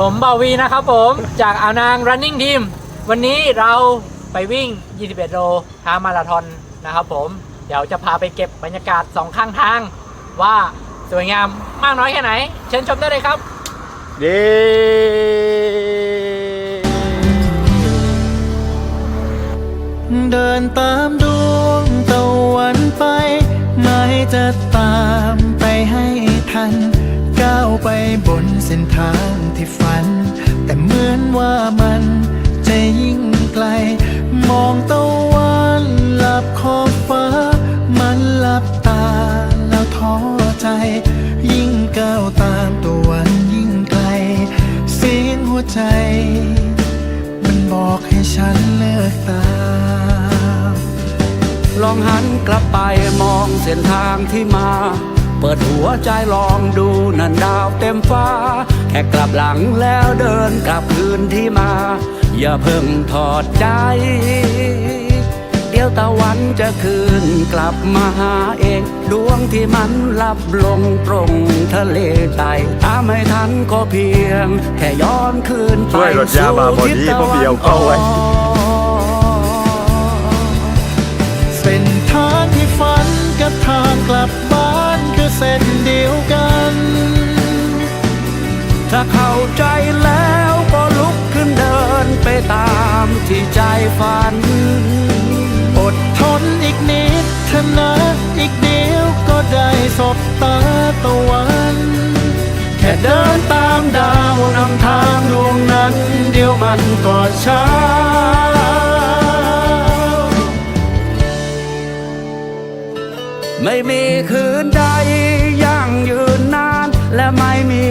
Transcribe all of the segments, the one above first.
ผมบาวีนะครับผมจากอ่าวนาง running team วันนี้เราไปวิ่ง 21 โลฮาล์มาราธอนนะครับผม เดี๋ยวจะพาไปเก็บบรรยากาศสองข้างทาง ว่าสวยงามมากน้อยแค่ไหน เชิญชมได้เลยครับเย้เดินตามดวงตะวันไป ไม่จะตามไปให้ทัน ก้าวไปบนเส้นทางที่ฝัน แต่เหมือนว่ามันจะยิ่งไกล มองตะวันหลับขอบฟ้า มันหลับตาแล้วท้อใจ ยิ่งก้าวตามตะวันยิ่งไกล เสียงหัวใจ มันบอกให้ฉันเลิกตามลองหันกลับไปมองเส้นทางที่มา เปิดหัวใจลองดูนันดาวเต็มฟ้า แค่กลับหลังแล้วเดินกลับคืนที่มา อย่าเพิ่งถอดใจ เดี๋ยวตะวันจะคืนกลับมาหาเอง ดวงที่มันลับลงตรงทะเลใจตามไม่ทันก็เพียง แค่ย้อนคืนไปช่วยรถยามาพอดีสู่ทิศตะผมวันเดียวเข้าไว้ออกเส้นทางที่ฝันกับทางกลับือเส้นเดียวกัน ถ้าเข้าใจแล้วก็ลุกขึ้นเดินไปตามที่ใจฝัน อดทนอีกนิดเถอะนะอีกเดียวก็ได้สบตาตะวัน แค่เดินตามดาวนำทางดวงนั้น เดียวมันก็เช้าไม่มีคืน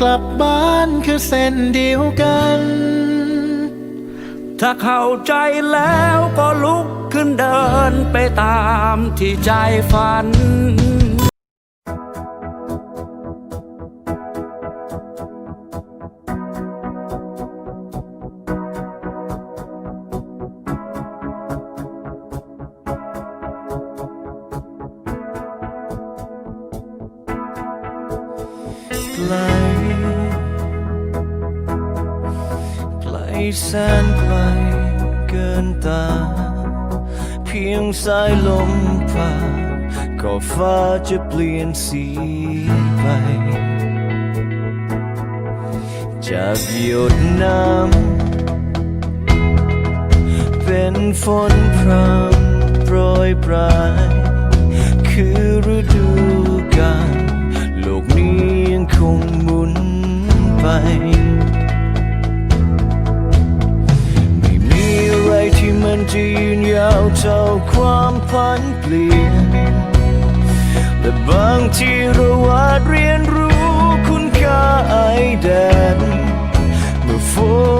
กลับบ้านคือเส้นเดียวกัน ถ้าเข้าใจแล้วก็ลุกขึ้นเดินไปตามที่ใจฝัน แสนไกลเกินตา เพียงสายลมผ่าก็ฟ้าจะเปลี่ยนสีไป จากหยดน้ำเป็นฝนพรำโปรยปลาย คือฤดูกาลโลกนี้ยังคงหมุนไป จะยืนยาวเท่าความพันเปลี่ยนและบางทีเราอาจเรียนรู้คุณค่าไอแดดเมื่อฝน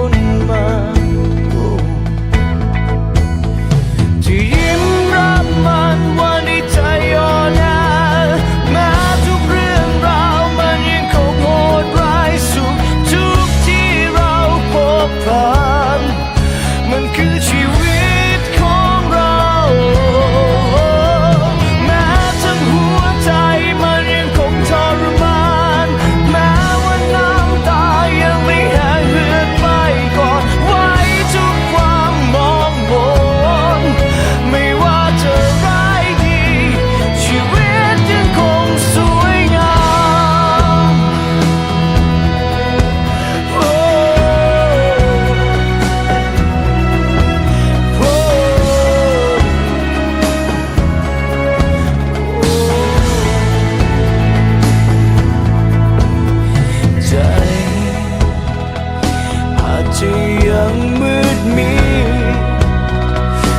ที่ยังมืดมิด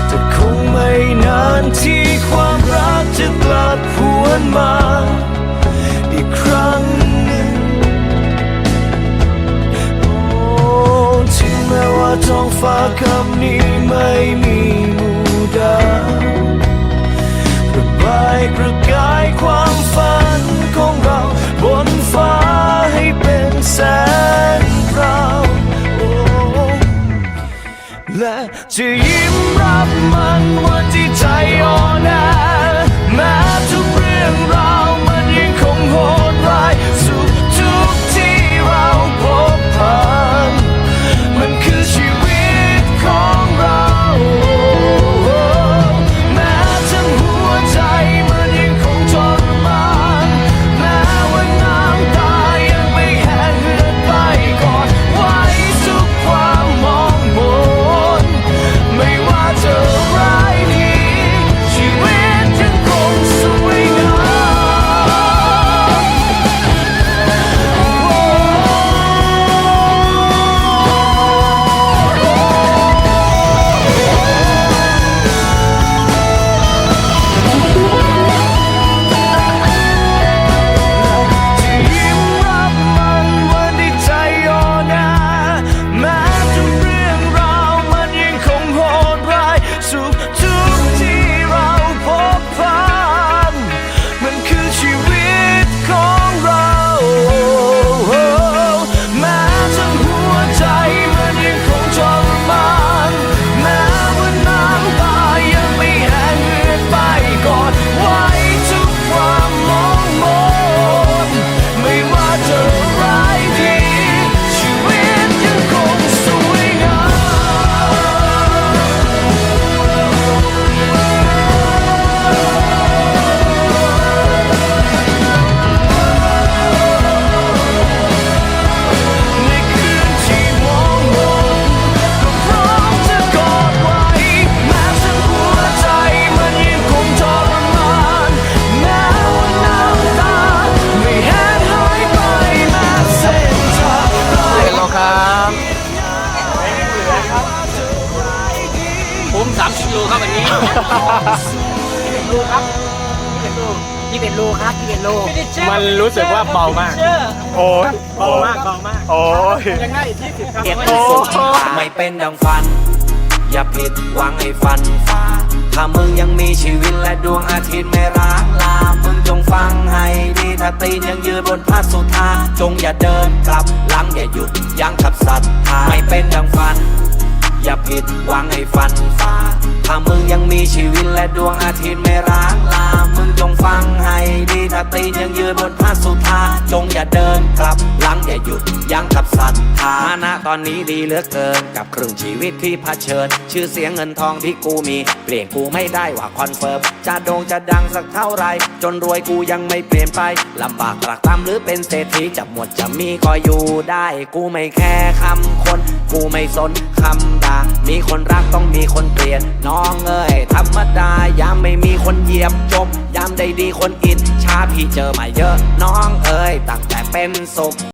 แต่คงไม่นานที่ความรักจะกลับหวนมาอีกครั้งหนึ่งโอ้ถึงแม้ว่าท้องฟ้าคำนี้ไม่มีหมู่ดาวระบายประกายความฝันของเราบนฟ้าให้เป็นแสง และจะยิ้มรับมันามสิบโลครับวันนี้ลูครับยี่สิบโลครับยี่สิบโลมันรู้สึกว่าเบามาก โอ้ยเบามากเบามาก โอ้ยยังได้ยี่สิบครับเก็บโอ้ไม่เป็นดังฝัน อย่าผิดหวังให้ฝันฟ้าถ้ามึงยังมีชีวิตและดวงอาทิตย์ไม่ร้างลา มึงจงฟังให้ดีถ้าตีนยังยืนบนพระสุธาจงอย่าเดินกลับหลังอย่าหยุดยั้งขับสัตว์ไม่เป็นดังฝัน อย่าผิดหวังให้ฟันฟ้าถ้ามึงยังมีชีวิตและดวงอาทิตย์ไม่ร้างลา มึงจงฟังให้ดี ถ้าตีนยังยืนบนผ้าสุธาจงอย่าเดินกลับ อย่าหยุดยั้งขับสัตว์ฐานะตอนนี้ดีเหลือเกิน กับครึ่งชีวิตที่เผชิญ ชื่อเสียงเงินทองที่กูมี เปลี่ยนกูไม่ได้ว่าคอนเฟิร์มจะโด่งจะดังสักเท่าไร จนรวยกูยังไม่เปลี่ยนไปลำบากตรักตรำหรือเป็นเศรษฐีจะหมดจะมีก็อยู่ได้ กูไม่แค่คำคน กูไม่สนคำด่ามีคนรักต้องมีคนเกลียดน้องเอ้ยธรรมดายามไม่มีคนเหยียบจมยามได้ดีคนอินชาพี่เจอมาเยอะน้องเอ้ยตั้งแต่เป็นสุข